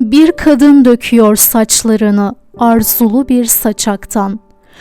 Bir kadın döküyor saçlarını arzulu bir saçaktan.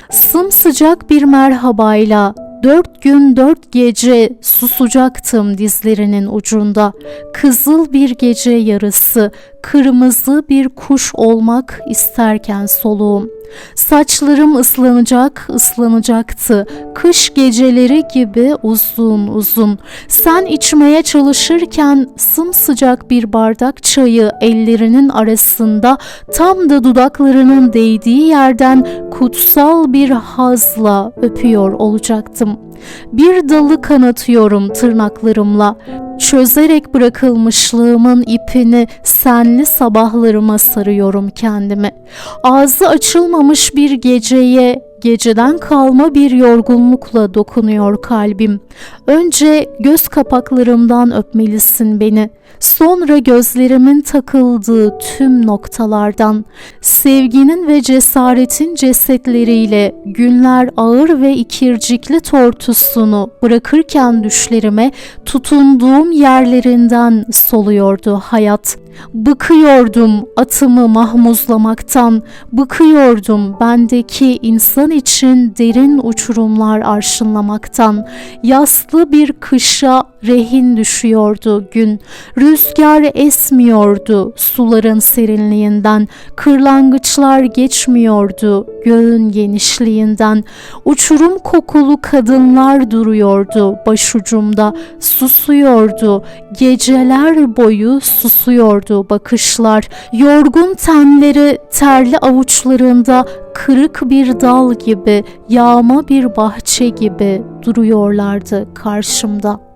Sımsıcak bir merhabayla dört gün dört gece susacaktım dizlerinin ucunda. Kızıl bir gece yarısı, kırmızı bir kuş olmak isterken soluğum. Saçlarım ıslanacak, ıslanacaktı. Kış geceleri gibi uzun uzun. Sen içmeye çalışırken sımsıcak bir bardak çayı ellerinin arasında tam da dudaklarının değdiği yerden kutsal bir hazla öpüyor olacaktım. Bir dalı kanatıyorum tırnaklarımla. Çözerek bırakılmışlığımın ipini senli sabahlarıma sarıyorum kendimi. Ağzı açılmamış bir geceye, geceden kalma bir yorgunlukla dokunuyor kalbim. Önce göz kapaklarımdan öpmelisin beni. Sonra gözlerimin takıldığı tüm noktalardan, sevginin ve cesaretin cesetleriyle günler ağır ve ikircikli tortusunu bırakırken düşlerime tutunduğum yerlerinden soluyordu hayat. Bıkıyordum atımı mahmuzlamaktan, bıkıyordum bendeki insan için derin uçurumlar arşınlamaktan. Yaslı bir kışa rehin düşüyordu gün. Rüzgar esmiyordu suların serinliğinden. Kırlangıçlar geçmiyordu göğün genişliğinden. Uçurum kokulu kadınlar duruyordu başucumda. Susuyordu. Geceler boyu susuyordu bakışlar. Yorgun tenleri terli avuçlarında kırık bir dal gibi, yağma bir bahçe gibi duruyorlardı karşımda.